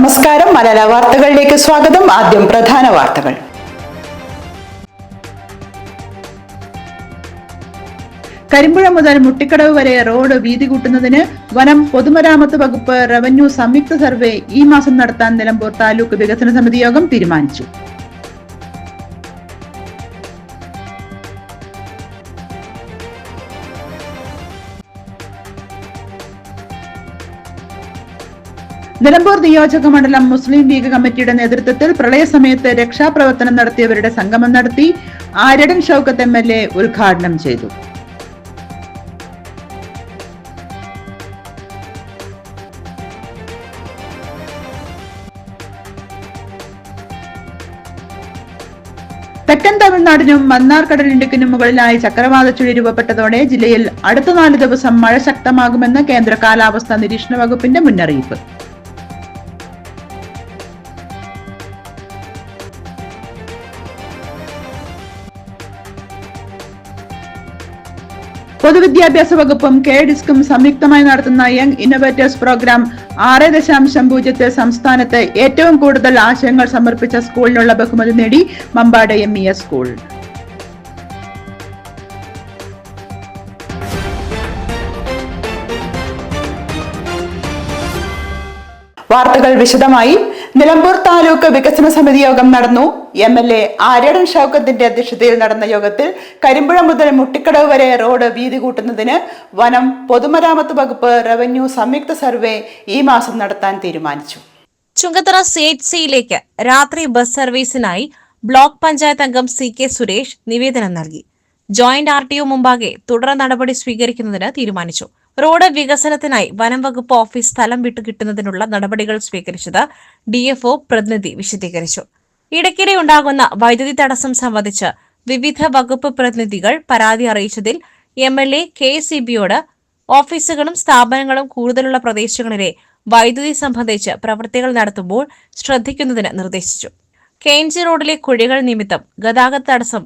നമസ്കാരം. മലയാള വാർത്തകളിലേക്ക് സ്വാഗതം. ആദ്യം പ്രധാന വാർത്തകൾ. കരിമ്പുഴ മുതൽ മുട്ടിക്കടവ് വരെ റോഡ് വീതി കൂട്ടുന്നതിന് വനം പൊതുമരാമത്ത് വകുപ്പ് റവന്യൂ സംയുക്ത സർവേ ഈ മാസം നടത്താൻ നിലമ്പൂർ താലൂക്ക് വികസന സമിതി യോഗം തീരുമാനിച്ചു. നിലമ്പൂർ നിയോജക മണ്ഡലം മുസ്ലിം ലീഗ് കമ്മിറ്റിയുടെ നേതൃത്വത്തിൽ പ്രളയസമയത്ത് രക്ഷാപ്രവർത്തനം നടത്തിയവരുടെ സംഗമം നടത്തി Aryadan Shoukath M L A ഉദ്ഘാടനം ചെയ്തു. തെക്കൻ തമിഴ്നാടിനും മന്നാർ കടലിടുക്കിനും മുകളിലായി ചക്രവാത ചുഴി രൂപപ്പെട്ടതോടെ ജില്ലയിൽ അടുത്ത നാല് ദിവസം മഴ ശക്തമാകുമെന്ന് കേന്ദ്ര കാലാവസ്ഥാ നിരീക്ഷണ വകുപ്പിന്റെ മുന്നറിയിപ്പ്. പൊതുവിദ്യാഭ്യാസ വകുപ്പും കെ ഡിസ്കും സംയുക്തമായി നടത്തുന്ന യങ് ഇന്നോവേറ്റേഴ്സ് പ്രോഗ്രാം ആറ് ദശാംശം പൂജ്യത്തെ സംസ്ഥാനത്ത് ഏറ്റവും കൂടുതൽ ആശയങ്ങൾ സമർപ്പിച്ച സ്കൂളിനുള്ള ബഹുമതി നേടി Mampad M E S school. വാർത്തകൾ വിശദമായി നിലമ്പൂർ താലൂക്ക് വികസന സമിതി യോഗം നടന്നു. എം എൽ എ ആര്യടൻ ഷൌക്കത്തിന്റെ അധ്യക്ഷതയിൽ നടന്ന യോഗത്തിൽ കരിമ്പുഴ മുതൽ മുട്ടിക്കടവ് വരെ റോഡ് വീതി കൂട്ടുന്നതിന് വനം പൊതുമരാമത്ത് വകുപ്പ് റവന്യൂ സംയുക്ത സർവേ ഈ മാസം നടത്താൻ തീരുമാനിച്ചു. ചുങ്കത്തറ സി സിയിലേക്ക് രാത്രി ബസ് സർവീസിനായി ബ്ലോക്ക് പഞ്ചായത്ത് അംഗം സി കെ സുരേഷ് നിവേദനം നൽകി. ജോയിന്റ് ആർ ടി ഒ മുമ്പാകെ തുടർ നടപടി സ്വീകരിക്കുന്നതിന് തീരുമാനിച്ചു. റോഡ് വികസനത്തിനായി വനം വകുപ്പ് ഓഫീസ് സ്ഥലം വിട്ടു കിട്ടുന്നതിനുള്ള നടപടികൾ സ്വീകരിച്ചത് ഡിഎഫ്ഒ പ്രതിനിധി വിശദീകരിച്ചു. ഇടയ്ക്കിടെ ഉണ്ടാകുന്ന വൈദ്യുതി തടസ്സം സംബന്ധിച്ച് വിവിധ വകുപ്പ് പ്രതിനിധികൾ പരാതി അറിയിച്ചതിൽ M L A K C ബിയോട് ഓഫീസുകളും സ്ഥാപനങ്ങളും കൂടുതലുള്ള പ്രദേശങ്ങളിലെ വൈദ്യുതി സംബന്ധിച്ച് പ്രവൃത്തികൾ നടത്തുമ്പോൾ ശ്രദ്ധിക്കുന്നതിന് നിർദ്ദേശിച്ചു. കെ എൻ ജി റോഡിലെ കുഴികൾ നിമിത്തം ഗതാഗത തടസ്സം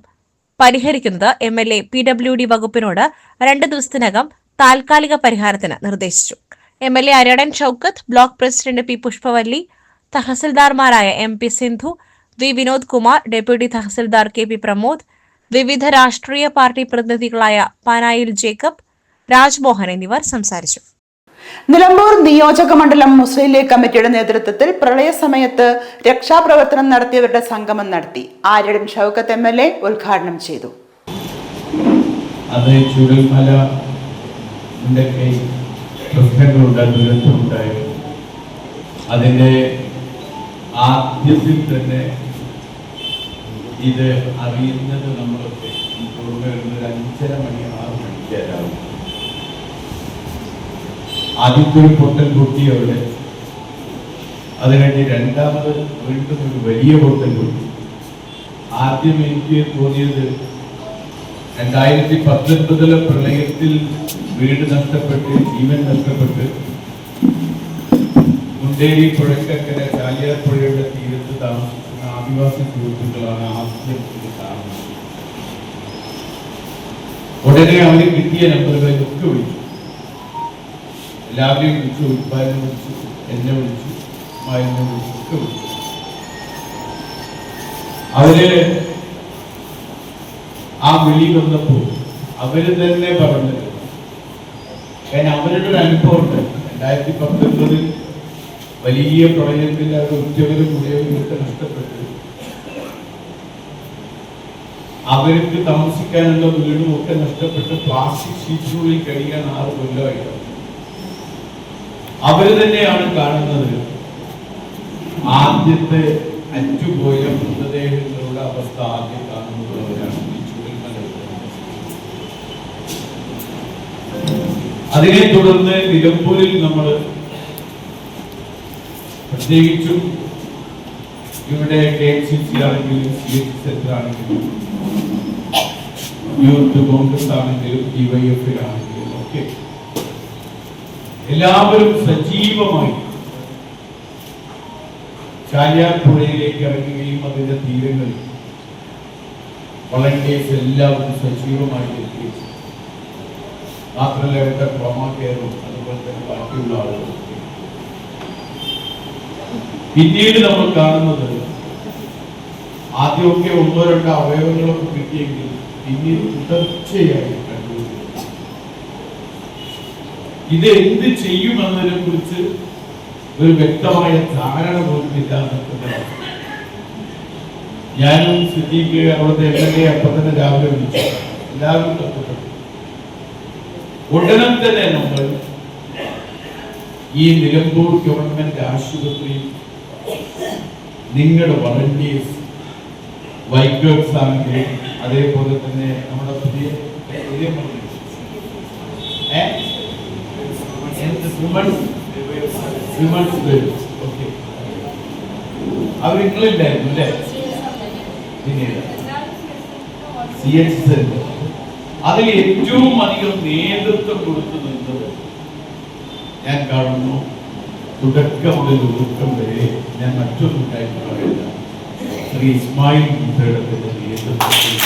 പരിഹരിക്കുന്നത് M L A P W D വകുപ്പിനോട് രണ്ട് ദിവസത്തിനകം താൽക്കാലിക പരിഹാരത്തിന് നിർദ്ദേശിച്ചു. M L A Aradan Shoukath block president P Pushpavalli തഹസിൽദാർമാരായ M P Sindhu V Vinod Kumar deputy tahsildar K P Pramod വിവിധ രാഷ്ട്രീയ പാർട്ടി പ്രതിനിധികളായ പാനായിൽ ജേക്കബ് രാജ്മോഹൻ എന്നിവർ സംസാരിച്ചു. നിലമ്പൂർ നിയോജക മണ്ഡലം മുസ്ലിം ലീഗ് കമ്മിറ്റിയുടെ നേതൃത്വത്തിൽ പ്രളയസമയത്ത് രക്ഷാപ്രവർത്തനം നടത്തിയവരുടെ സംഗമം നടത്തി Aryadan Shoukath M L A ഉദ്ഘാടനം ചെയ്തു. അത് ഉണ്ടാക്കി പ്രശ്നങ്ങളുണ്ട് ദുരന്തമുണ്ടായി. അതിന്റെ ആദ്യത്തിൽ തന്നെ ഇത് അറിയുന്നത് നമ്മളൊക്കെ ഓർമ്മ അഞ്ചര മണി ആറ് മണിക്കാരാവും ആദ്യത്തെ ഒരു അവിടെ. അത് രണ്ടാമത് വീണ്ടും ഒരു വലിയ പൊട്ടൽ പൊട്ടി ആദ്യം എനിക്ക് തോന്നിയത് രണ്ടായിരത്തി പത്തൊൻപതിലെ പ്രളയത്തിൽ വീട് നഷ്ടപ്പെട്ട് ജീവൻ നഷ്ടപ്പെട്ട് മുണ്ടേരി പുഴക്കക്കര ചാലിയാർ പുഴയുടെ തീരത്ത് താമസിക്കുന്ന ആദിവാസി സുഹൃത്തുക്കളാണ് ആദ്യം ഇത് ഉടനെ അവന് കിട്ടിയ നമ്പറുകളിലൊക്കെ വിളിച്ചു. എല്ലാവരെയും വിളിച്ചു ഉൽപ്പാദനം വിളിച്ചു എന്നെ വിളിച്ചു മായ വിളിച്ചു ഒക്കെ വിളിച്ചു. അവർ ആ വിളി വന്നപ്പോൾ അവർ തന്നെ പറഞ്ഞത്. കാരണം അവരുടെ ഒരു അനുഭവം ഉണ്ട് രണ്ടായിരത്തി പത്തൊൻപതിൽ വലിയ പ്രളയത്തിൽ അവർ ഉച്ചവരും മുഴുവനും ഒക്കെ നഷ്ടപ്പെട്ടു. അവർക്ക് താമസിക്കാനുള്ള വീടും ഒക്കെ നഷ്ടപ്പെട്ട് പ്ലാസ്റ്റിക് ശിശുവിൽ കഴിയാൻ ആറ് കൊല്ലമായിട്ട് അവർ തന്നെയാണ് കാണുന്നത്. ആദ്യത്തെ അറ്റുപോയ മൃതദേഹങ്ങളുടെ അവസ്ഥ ആദ്യം കാണുന്നത്. അതിനെ തുടർന്ന് നിലമ്പൂരിൽ നമ്മൾ പ്രത്യേകിച്ചും ഇവിടെ കെ എം സി സി ആണെങ്കിലും സി എച്ച് സെന്റർ ആണെങ്കിലും യൂത്ത് കോൺഗ്രസ് ആണെങ്കിലും ഡിവൈഎഫ് ആണെങ്കിലും ഒക്കെ എല്ലാവരും സജീവമായി ചാലിയാർ പുഴയിലേക്ക് ഇറങ്ങുകയും അതിന്റെ തീരങ്ങളിൽ വളണ്ടിയേഴ്സ് എല്ലാവരും സജീവമായി മാത്രമല്ല ഇവിടുത്തെ അതുപോലെ തന്നെ ബാക്കിയുള്ള ആളുകളും. പിന്നീട് നമ്മൾ കാണുന്നത് ആദ്യമൊക്കെ ഒന്നോ രണ്ടോ അവയവങ്ങളൊക്കെ കിട്ടിയെങ്കിൽ പിന്നീട് തുടർച്ചയായി ഇത് എന്ത് ചെയ്യുമെന്നതിനെ കുറിച്ച് ഒരു വ്യക്തമായ ധാരണ പോലും ഇല്ലാതെ ഞാനും സിദ്ദീഖ് അവിടുത്തെ എ അപ്പം തന്നെ രാവിലെ വിളിച്ചു. എല്ലാവരും തപ്പപ്പെട്ടു ഉടനെ തന്നെ നമ്മൾ ഈ നിലമ്പൂർ ഗവൺമെന്റ് ആശുപത്രി നിങ്ങളുടെ വളണ്ടിയേഴ്സ് വൈക്കേഴ്സ് ആണെങ്കിലും അതേപോലെ തന്നെ നമ്മുടെ പുതിയ. അവർ നിങ്ങളില്ലായിരുന്നു അല്ലേ? പിന്നീട്. സി എച്ച് സെന്റർ അതിൽ ഏറ്റവും അധികം നേതൃത്വം കൊടുത്തു നിന്നത് ഞാൻ കാണുന്നു തുടക്കം മുതൽ വരെ ഞാൻ മറ്റൊന്നും കാര്യം പറയില്ല. ശ്രീ ഇസ്മായിൽ നേതൃത്വത്തിൽ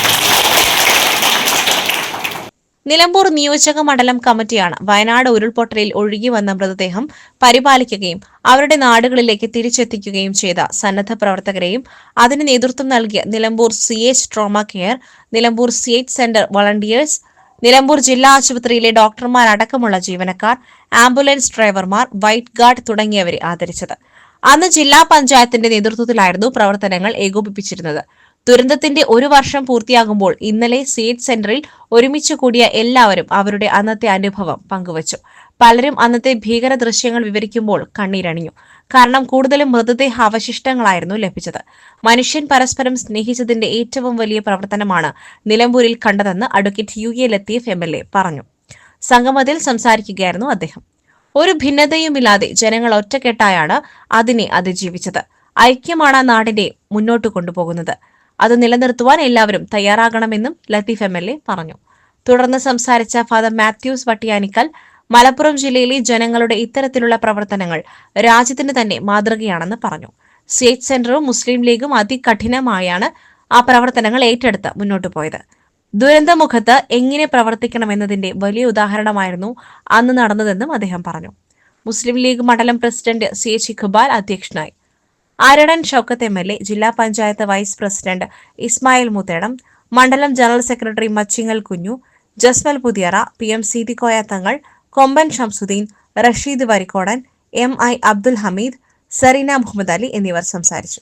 നിലമ്പൂർ നിയോജക മണ്ഡലം കമ്മിറ്റിയാണ് വയനാട് ഉരുൾപൊട്ടലിൽ ഒഴുകി വന്ന മൃതദേഹം പരിപാലിക്കുകയും അവരുടെ നാടുകളിലേക്ക് തിരിച്ചെത്തിക്കുകയും ചെയ്ത സന്നദ്ധ പ്രവർത്തകരെയും അതിന് നേതൃത്വം നൽകിയ Nilambur C H trauma care Nilambur C H centre volunteers Nilambur ജില്ലാ ആശുപത്രിയിലെ ഡോക്ടർമാരടക്കമുള്ള ജീവനക്കാർ ആംബുലൻസ് ഡ്രൈവർമാർ വൈറ്റ് ഗാർഡ് തുടങ്ങിയവരെ ആദരിച്ചത്. അന്ന് ജില്ലാ പഞ്ചായത്തിന്റെ നേതൃത്വത്തിലായിരുന്നു പ്രവർത്തനങ്ങൾ ഏകോപിപ്പിച്ചിരുന്നത്. ദുരന്തത്തിന്റെ ഒരു വർഷം പൂർത്തിയാകുമ്പോൾ ഇന്നലെ സീഡ് സെന്ററിൽ ഒരുമിച്ച് കൂടിയ എല്ലാവരും അവരുടെ അന്നത്തെ അനുഭവം പങ്കുവച്ചു. പലരും അന്നത്തെ ഭീകര ദൃശ്യങ്ങൾ വിവരിക്കുമ്പോൾ കണ്ണീരണിഞ്ഞു. കാരണം കൂടുതലും മൃതദേഹ അവശിഷ്ടങ്ങളായിരുന്നു ലഭിച്ചത്. മനുഷ്യൻ പരസ്പരം സ്നേഹിച്ചതിന്റെ ഏറ്റവും വലിയ പ്രവർത്തനമാണ് നിലമ്പൂരിൽ കണ്ടതെന്ന് advocate U A Latheef M L A പറഞ്ഞു. സംഗമത്തിൽ സംസാരിക്കുകയായിരുന്നു അദ്ദേഹം. ഒരു ഭിന്നതയുമില്ലാതെ ജനങ്ങൾ ഒറ്റക്കെട്ടായാണ് അതിനെ അതിജീവിച്ചത്. ഐക്യമാണ് നാടിനെ മുന്നോട്ട് കൊണ്ടുപോകുന്നത്. അത് നിലനിർത്തുവാൻ എല്ലാവരും തയ്യാറാകണമെന്നും ലത്തീഫ് എം എൽ എ പറഞ്ഞു. തുടർന്ന് സംസാരിച്ച ഫാദർ മാത്യൂസ് വട്ടിയാനിക്കൽ മലപ്പുറം ജില്ലയിലെ ജനങ്ങളുടെ ഇത്തരത്തിലുള്ള പ്രവർത്തനങ്ങൾ രാജ്യത്തിന് തന്നെ മാതൃകയാണെന്ന് പറഞ്ഞു. സ്റ്റേറ്റ് സെന്ററും മുസ്ലിം ലീഗും അതികഠിനമായാണ് ആ പ്രവർത്തനങ്ങൾ ഏറ്റെടുത്ത് മുന്നോട്ടു പോയത്. ദുരന്തമുഖത്ത് എങ്ങനെ പ്രവർത്തിക്കണമെന്നതിന്റെ വലിയ ഉദാഹരണമായിരുന്നു അന്ന് നടന്നതെന്നും അദ്ദേഹം പറഞ്ഞു. മുസ്ലിം ലീഗ് മണ്ഡലം പ്രസിഡന്റ് സി എച്ച് ഇഖ്ബാൽ അധ്യക്ഷനായി. Aryadan Shoukath M L A ജില്ലാ പഞ്ചായത്ത് വൈസ് പ്രസിഡന്റ് ഇസ്മായിൽ മുത്തേടം മണ്ഡലം general secretary Machingal Kunju Jasmal Puthiyara P M Seethikoya Thangal Komban Shamsuddin Rasheed Varikkodan M I Abdul Hameed Sareena Muhammad Ali എന്നിവർ സംസാരിച്ചു.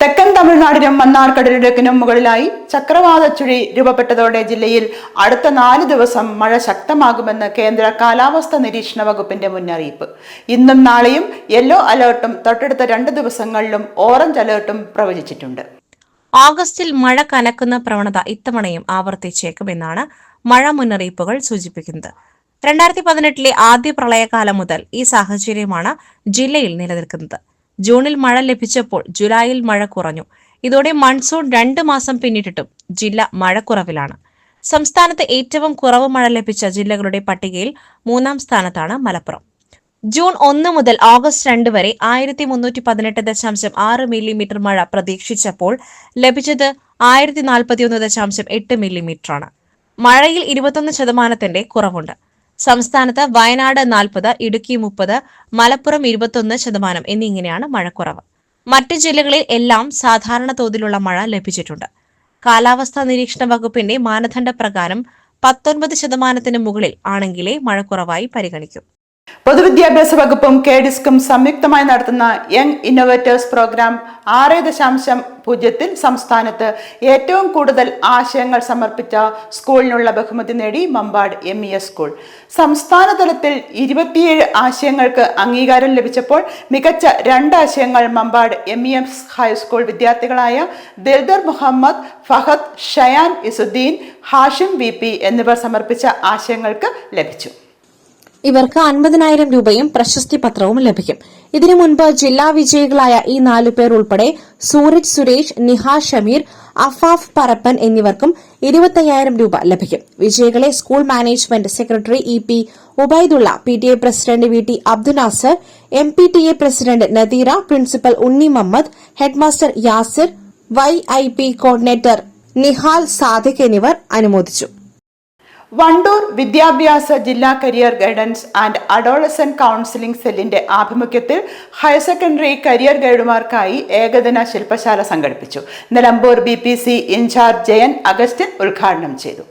തെക്കൻ തമിഴ്നാടിനും മന്നാർക്കടലിനും മുകളിലായി ചക്രവാത ചുഴി രൂപപ്പെട്ടതോടെ ജില്ലയിൽ അടുത്ത നാല് ദിവസം മഴ ശക്തമാകുമെന്ന് കേന്ദ്ര കാലാവസ്ഥാ നിരീക്ഷണ വകുപ്പിന്റെ മുന്നറിയിപ്പ്. ഇന്നും നാളെയും യെല്ലോ അലേർട്ടും തൊട്ടടുത്ത രണ്ട് ദിവസങ്ങളിലും ഓറഞ്ച് അലേർട്ടും പ്രവചിച്ചിട്ടുണ്ട്. ഓഗസ്റ്റിൽ മഴ കനക്കുന്ന പ്രവണത ഇത്തവണയും ആവർത്തിച്ചേക്കുമെന്നാണ് മഴ മുന്നറിയിപ്പുകൾ സൂചിപ്പിക്കുന്നത്. രണ്ടായിരത്തി പതിനെട്ടിലെ ആദ്യ പ്രളയകാലം മുതൽ ഈ സാഹചര്യമാണ് ജില്ലയിൽ നിലനിൽക്കുന്നത്. ജൂണിൽ മഴ ലഭിച്ചപ്പോൾ ജൂലൈയിൽ മഴ കുറഞ്ഞു. ഇതോടെ മൺസൂൺ രണ്ട് മാസം പിന്നിട്ടിട്ടും ജില്ല മഴക്കുറവിലാണ്. സംസ്ഥാനത്ത് ഏറ്റവും കുറവ് മഴ ലഭിച്ച ജില്ലകളുടെ പട്ടികയിൽ മൂന്നാം സ്ഥാനത്താണ് മലപ്പുറം. ജൂൺ ഒന്ന് മുതൽ ഓഗസ്റ്റ് രണ്ട് വരെ ആയിരത്തി മുന്നൂറ്റി പതിനെട്ട് ദശാംശം ആറ് മില്ലിമീറ്റർ മഴ പ്രതീക്ഷിച്ചപ്പോൾ ലഭിച്ചത് ആയിരത്തി നാൽപ്പത്തിയൊന്ന് ദശാംശം എട്ട് മില്ലിമീറ്ററാണ്. മഴയിൽ ഇരുപത്തൊന്ന് ശതമാനത്തിന്റെ കുറവുണ്ട്. സംസ്ഥാനത്ത് വയനാട് നാൽപ്പത് ഇടുക്കി മുപ്പത് മലപ്പുറം ഇരുപത്തൊന്ന് ശതമാനം എന്നിങ്ങനെയാണ് മഴക്കുറവ്. മറ്റ് ജില്ലകളിൽ എല്ലാം സാധാരണ തോതിലുള്ള മഴ ലഭിച്ചിട്ടുണ്ട്. കാലാവസ്ഥാ നിരീക്ഷണ വകുപ്പിന്റെ മാനദണ്ഡ പ്രകാരം പത്തൊൻപത് ശതമാനത്തിന് മുകളിൽ ആണെങ്കിലേ മഴക്കുറവായി പരിഗണിക്കൂ. പൊതുവിദ്യാഭ്യാസ വകുപ്പും കെ ഡിസ്കും സംയുക്തമായി നടത്തുന്ന യങ് ഇന്നോവേറ്റേഴ്സ് പ്രോഗ്രാം ആറ് ദശാംശം പൂജ്യത്തിൽ സംസ്ഥാനത്ത് ഏറ്റവും കൂടുതൽ ആശയങ്ങൾ സമർപ്പിച്ച സ്കൂളിനുള്ള ബഹുമതി നേടി Mampad M E S school. സംസ്ഥാന തലത്തിൽ ഇരുപത്തിയേഴ് ആശയങ്ങൾക്ക് അംഗീകാരം ലഭിച്ചപ്പോൾ മികച്ച രണ്ട് ആശയങ്ങൾ Mampad M E S high school വിദ്യാർത്ഥികളായ Dildar Muhammad Fahad Shayan Izzuddeen Hashim V P എന്നിവർ സമർപ്പിച്ച ആശയങ്ങൾക്ക് ലഭിച്ചു. ഇവർക്ക് അൻപതിനായിരം രൂപയും പ്രശസ്തി പത്രവും ലഭിക്കും. ഇതിനു മുൻപ് ജില്ലാ വിജയികളായ ഈ നാലു പേർ ഉൾപ്പെടെ സൂരജ് സുരേഷ് നിഹാ ഷമീർ അഫാഫ് പരപ്പൻ എന്നിവർക്കും ഇരുപത്തയ്യായിരം രൂപ ലഭിക്കും. വിജയികളെ school management secretary E P Ubaidullah P T A president V T Abdul Nasar M P T A president Nadeera principal Unni Muhammad headmaster Yasir Y I P coordinator Nihal Sadiq എന്നിവർ അനുമോദിച്ചു. വണ്ടൂർ വിദ്യാഭ്യാസ ജില്ലാ career guidance and adolescent counselling സെല്ലിന്റെ ആഭിമുഖ്യത്തിൽ higher secondary career ഗൈഡുമാർക്കായി ഏകദിന ശില്പശാല സംഘടിപ്പിച്ചു. Nilambur B P C in charge Jayan Augustine ഉദ്ഘാടനം ചെയ്തു.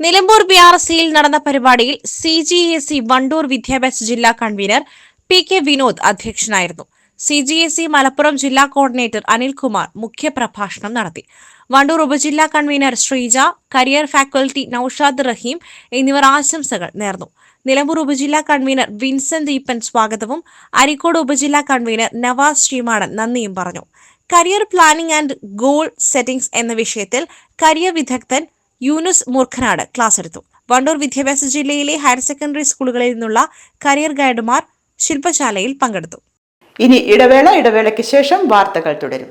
നിലമ്പൂർ ബി ആർ സിയിൽ നടന്ന പരിപാടിയിൽ C G S C Wandoor വിദ്യാഭ്യാസ ജില്ലാ കൺവീനർ പി കെ വിനോദ് അധ്യക്ഷനായിരുന്നു. C G S C Malappuram ജില്ലാ കോർഡിനേറ്റർ അനിൽകുമാർ മുഖ്യപ്രഭാഷണം നടത്തി. വണ്ടൂർ ഉപജില്ലാ convener Sreeja career faculty Noushad Raheem എന്നിവർ ആശംസകൾ നേർന്നു. നിലമ്പൂർ ഉപജില്ലാ കൺവീനർ വിൻസെന്റ് ദീപൻ സ്വാഗതവും അരിക്കോട് ഉപജില്ലാ കൺവീനർ നവാസ് ശ്രീമാടൻ നന്ദിയും പറഞ്ഞു. Career planning and goal settings എന്ന വിഷയത്തിൽ കരിയർ വിദഗ്ധൻ യൂനുസ് മൂർഖനാട് ക്ലാസ് എടുത്തു. വണ്ടൂർ വിദ്യാഭ്യാസ ജില്ലയിലെ ഹയർ സെക്കൻഡറി സ്കൂളുകളിൽ നിന്നുള്ള കരിയർ ഗൈഡുമാർ ശില്പശാലയിൽ പങ്കെടുത്തു. ഇനി ഇടവേള ഇടവേളയ്ക്ക് ശേഷം വാർത്തകൾ തുടരും.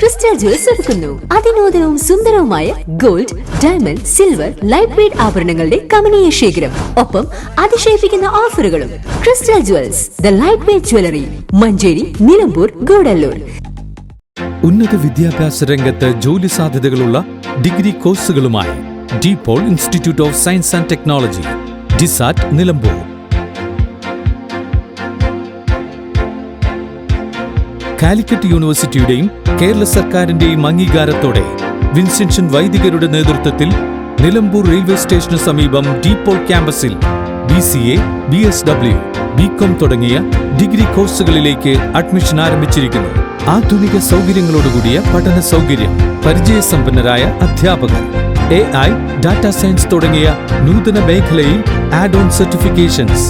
crystal jewels ഒരുക്കുന്നു. അതിനൂതനവും സുന്ദരവുമായ gold diamond silver light weight ആഭരണങ്ങളുടെ കമനീയ ശേഖരം. ഒപ്പം അതിശയിപ്പിക്കുന്ന ഓഫറുകളും. Crystal jewels the light weight jewellery Manjeri Nilambur Gudalur. ഉന്നത വിദ്യാഭ്യാസ രംഗത്ത് ജോലി സാധ്യതകളുള്ള degree കോഴ്സുകളുമായി De Paul institute of science and technology DiSAT Nilambur. Calicut യൂണിവേഴ്സിറ്റിയുടെയും Kerala സർക്കാരിന്റെയും അംഗീകാരത്തോടെ വിൻസെൻഷൻ വൈദികരുടെ നേതൃത്വത്തിൽ നിലമ്പൂർ റെയിൽവേ സ്റ്റേഷന് സമീപം ഡീപോൾ ക്യാമ്പസിൽ B C A B S W B com തുടങ്ങിയ ഡിഗ്രി കോഴ്സുകളിലേക്ക് അഡ്മിഷൻ ആരംഭിച്ചിരിക്കുന്നു. ആധുനിക സൗകര്യങ്ങളോടുകൂടിയ പഠന സൗകര്യം പരിചയസമ്പന്നരായ അധ്യാപകർ എ ഐ ഡാറ്റ സയൻസ് തുടങ്ങിയ നൂതന മേഖലയിൽ ആഡ് ഓൺ സർട്ടിഫിക്കേഷൻസ്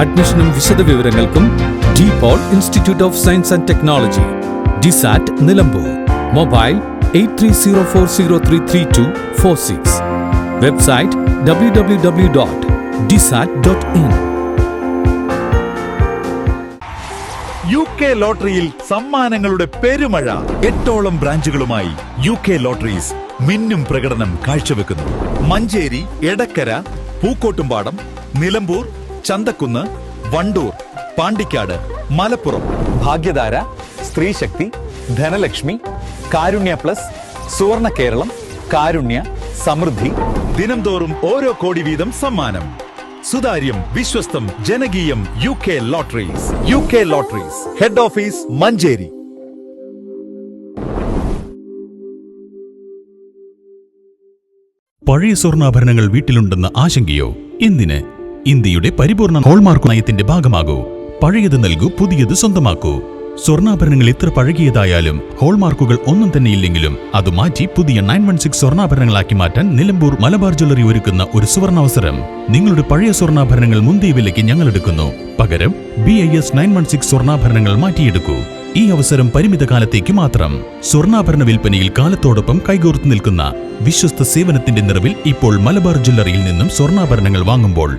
അഡ്മിഷനും വിശദവിവരങ്ങൾക്കും De Paul institute of science and technology DiSAT Nilambur. Mobile eight three zero four zero three three two four six. Website W W W dot DiSAT dot in U K ലോട്ടറിയിൽ സമ്മാനങ്ങളുടെ പെരുമഴ എട്ടോളം ബ്രാഞ്ചുകളുമായി U K lotteries മിന്നും പ്രകടനം കാഴ്ചവെക്കുന്നു. Manjeri Edakkara Pookkottumpadam Nilambur Chanthakkunnu Wandoor Pandikkad Malappuram. Bhagyadhara സ്ത്രീശക്തി Dhanalakshmi Karunya plus Suvarna Keralam Karunya Samrudhi. ദിനംതോറും ഓരോ കോടി വീതം സമ്മാനം. സുതാര്യം വിശ്വസ്തം ജനകീയം U K lotteries. U K lotteries. Head office Manjeri. പഴയ സ്വർണാഭരണങ്ങൾ വീട്ടിലുണ്ടെന്ന ആശങ്കയോ? എന്തിന്? ഇന്ത്യയുടെ പരിപൂർണ ഹോൾമാർക്ക് നയത്തിന്റെ ഭാഗമാകൂ. പഴയത് നൽകൂ പുതിയത് സ്വന്തമാക്കൂ. സ്വർണാഭരണങ്ങൾ എത്ര പഴകിയതായാലും ഹോൾമാർക്കുകൾ ഒന്നും തന്നെ ഇല്ലെങ്കിലും അത് മാറ്റി പുതിയ നയൻ വൺ സിക്സ് സ്വർണാഭരണങ്ങളാക്കി മാറ്റാൻ നിലമ്പൂർ മലബാർ ജ്വല്ലറി ഒരുക്കുന്ന ഒരു സുവർണാവസരം. നിങ്ങളുടെ പഴയ സ്വർണാഭരണങ്ങൾ മുന്തിയ വിലയ്ക്ക് ഞങ്ങൾ എടുക്കുന്നു. പകരം B I S nine one six സ്വർണാഭരണങ്ങൾ മാറ്റിയെടുക്കൂ. ഈ അവസരം പരിമിത കാലത്തേക്ക് മാത്രം. സ്വർണാഭരണ വിൽപ്പനയിൽ കാലത്തോടൊപ്പം കൈകോർത്ത് നിൽക്കുന്ന വിശ്വസ്ത സേവനത്തിന്റെ നിറവിൽ ഇപ്പോൾ മലബാർ ജ്വല്ലറിയിൽ നിന്നും സ്വർണാഭരണങ്ങൾ വാങ്ങുമ്പോൾ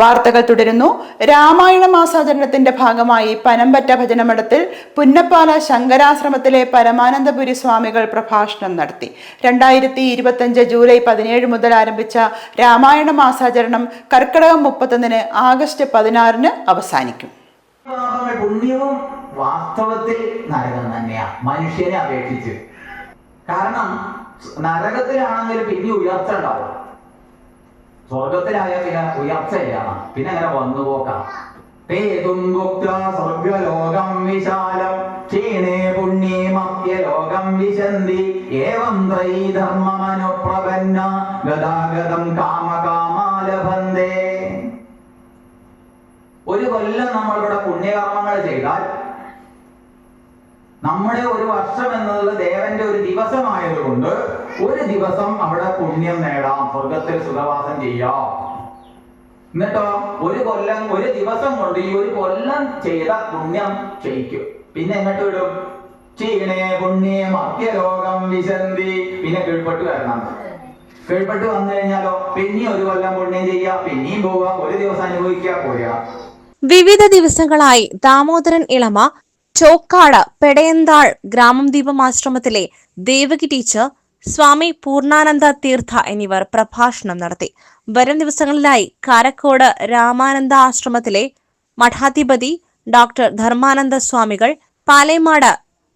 വാർത്തകൾ തുടരുന്നു. രാമായണ മാസാചരണത്തിന്റെ ഭാഗമായി പനമ്പറ്റ ഭജനമഠത്തിൽ പുന്നപ്പാല ശങ്കരാശ്രമത്തിലെ പരമാനന്ദപുരി സ്വാമികൾ പ്രഭാഷണം നടത്തി. രണ്ടായിരത്തി ഇരുപത്തഞ്ച് ജൂലൈ പതിനേഴ് മുതൽ ആരംഭിച്ച രാമായണ മാസാചരണം കർക്കിടകം മുപ്പത്തൊന്നിന് ആഗസ്റ്റ് പതിനാറിന് അവസാനിക്കും. പുണ്യവും വാസ്തവത്തിൽ നരകം മനുഷ്യനെ അപേക്ഷിച്ച്. കാരണം നരകത്തിലാണെങ്കിൽ പിന്നെ ഉയർച്ച ഉണ്ടാവും. സ്വർഗത്തിലായാൽ പിന്നെ ഉയർച്ചയില്ല പിന്നെ അങ്ങനെ വന്നു പോക്കാം സ്വർഗലോകം വിശാലം. ക്ഷീണേ പുണ്യമപ്യലോകം വിശന്തി. ഏവം ത്രൈധർമ്മമനുപ്രപന്ന ഗതാഗതം കാമകാമാലഭന്തേ. ഒരു കൊല്ലം നമ്മളിവിടെ പുണ്യകർമ്മങ്ങൾ ചെയ്താൽ നമ്മുടെ ഒരു വർഷം എന്നത് ദേവന്റെ ഒരു ദിവസമായതുകൊണ്ട് ഒരു ദിവസം അവിടെ പുണ്യം നേടാം സ്വർഗത്തിൽ സുഖവാസം ചെയ്യാം. എന്നിട്ടോ ഒരു കൊല്ലം ഒരു ദിവസം കൊണ്ട് ഈ ഒരു കൊല്ലം ചെയ്ത പുണ്യം ചെയ്യിക്കും. പിന്നെ എങ്ങോട്ട് വിടും? ക്ഷീണേ പുണ്യം അത്യരോഗം വിശന്തി. പിന്നെ കീഴ്പ്പെട്ട് വരണം. കീഴ്പ്പെട്ട് വന്നു കഴിഞ്ഞാലോ? പിന്നെയും ഒരു കൊല്ലം പുണ്യം ചെയ്യാം പിന്നെയും പോവാം ഒരു ദിവസം അനുഭവിക്കുക പോരുക. വിവിധ ദിവസങ്ങളായി ദാമോദരൻ ഇളമ ചോക്കാട് പെടയന്താൾ ഗ്രാമം ദീപം ആശ്രമത്തിലെ ദേവകി ടീച്ചർ സ്വാമി പൂർണാനന്ദ തീർത്ഥ എന്നിവർ പ്രഭാഷണം നടത്തി. വരും ദിവസങ്ങളിലായി കാരക്കോട് രാമാനന്ദ ആശ്രമത്തിലെ മഠാധിപതി ഡോക്ടർ ധർമാനന്ദ സ്വാമികൾ പാലേമാട്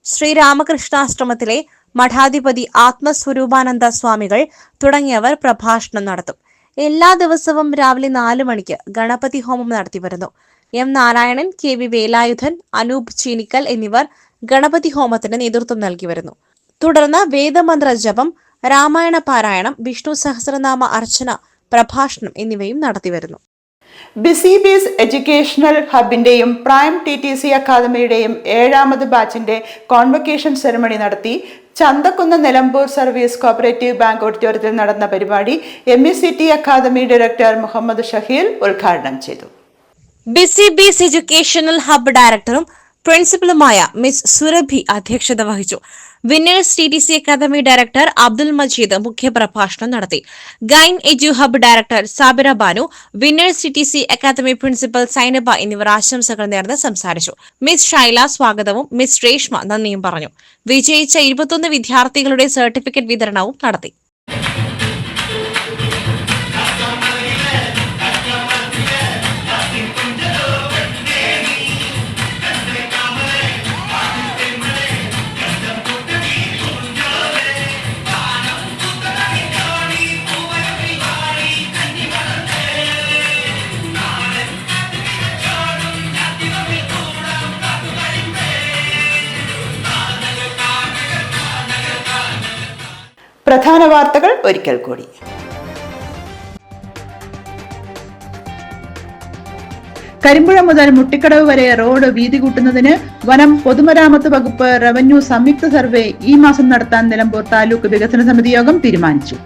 ശ്രീരാമകൃഷ്ണാശ്രമത്തിലെ മഠാധിപതി ആത്മസ്വരൂപാനന്ദ സ്വാമികൾ തുടങ്ങിയവർ പ്രഭാഷണം നടത്തും. എല്ലാ ദിവസവും രാവിലെ നാല് മണിക്ക് ഗണപതി ഹോമം നടത്തിവരുന്നു. M Narayanan K V Velayudhan Anoop Cheenikkal എന്നിവർ ഗണപതി ഹോമത്തിന് നേതൃത്വം നൽകി വരുന്നു. തുടർന്ന് വേദമന്ത്ര ജപം രാമായണ പാരായണം വിഷ്ണു സഹസ്രനാമ അർച്ചന പ്രഭാഷണം എന്നിവയും നടത്തിവരുന്നു ബിസി ബീസ് എഡ്യൂക്കേഷണൽ ഹബിന്റെയും പ്രൈം ടി ടി സി അക്കാദമിയുടെയും ഏഴാമത് ബാച്ചിന്റെ കോൺവക്കേഷൻ സെറമണി നടത്തി Chanthakkunnu Nilambur service cooperative bank ഓഡിറ്റോറിയത്തിൽ നടന്ന പരിപാടി M S C T academy director Muhammad Shaheel ഉദ്ഘാടനം ചെയ്തു. ബിസി ബീസ് എഡ്യൂക്കേഷണൽ ഹബ്ബ് ഡയറക്ടറും പ്രിൻസിപ്പലുമായ മിസ് സുരഭി അധ്യക്ഷത വഹിച്ചു. Winners T T C academy director Abdul Majeed മുഖ്യപ്രഭാഷണം നടത്തി. Gain edu hub director Sabira Banu winners T T C academy principal Sainaba എന്നിവർ ആശംസകൾ നേർന്ന് സംസാരിച്ചു. മിസ് ഷൈല സ്വാഗതവും മിസ് രേഷ്മ നന്ദിയും പറഞ്ഞു. വിജയിച്ച ഇരുപത്തൊന്ന് വിദ്യാർത്ഥികളുടെ സർട്ടിഫിക്കറ്റ് വിതരണവും നടത്തി. വാർത്തകൾ ഒരിക്കൽ കൂടി. കരിമ്പുഴ മുതൽ മുട്ടിക്കടവ് വരെ റോഡ് വീതി കൂട്ടുന്നതിന് വനം പൊതുമരാമത്ത് വകുപ്പ് റവന്യൂ സംയുക്ത സർവേ ഈ മാസം നടത്താൻ നിലമ്പൂർ താലൂക്ക് വികസന സമിതി യോഗം തീരുമാനിച്ചു.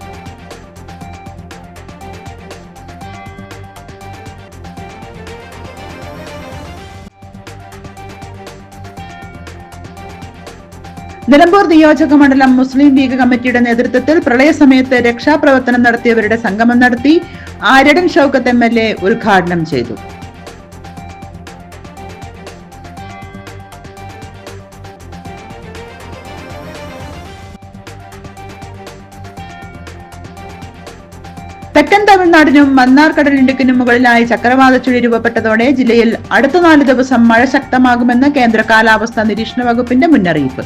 നിലമ്പൂർ നിയോജക മണ്ഡലം മുസ്ലിം ലീഗ് കമ്മിറ്റിയുടെ നേതൃത്വത്തിൽ പ്രളയസമയത്ത് രക്ഷാപ്രവർത്തനം നടത്തിയവരുടെ സംഗമം നടത്തി Aryadan Shoukath M L A ഉദ്ഘാടനം ചെയ്തു. തെക്കൻ തമിഴ്നാടിനും മന്നാർ കടലിടുക്കിനും മുകളിലായി ചക്രവാത ചുഴി രൂപപ്പെട്ടതോടെ ജില്ലയിൽ അടുത്ത നാല് ദിവസം മഴ ശക്തമാകുമെന്ന് കേന്ദ്ര കാലാവസ്ഥാ നിരീക്ഷണ വകുപ്പിന്റെ മുന്നറിയിപ്പ്.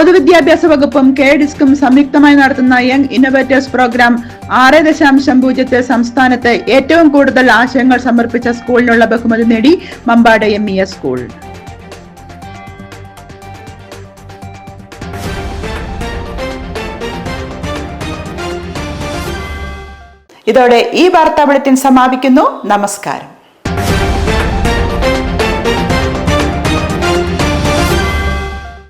പൊതുവിദ്യാഭ്യാസ വകുപ്പും കെ ഡിസ്കും സംയുക്തമായി നടത്തുന്ന യങ് ഇന്നോവേറ്റേഴ്സ് പ്രോഗ്രാം ആറ് ദശാംശം പൂജ്യത്തിൽ സംസ്ഥാനത്ത് ഏറ്റവും കൂടുതൽ ആശയങ്ങൾ സമർപ്പിച്ച സ്കൂളിനുള്ള ബഹുമതി നേടി Mampad M E S school. ഇതോടെ ഈ വാർത്താ ബുള്ളറ്റിൻ സമാപിക്കുന്നു. നമസ്കാരം.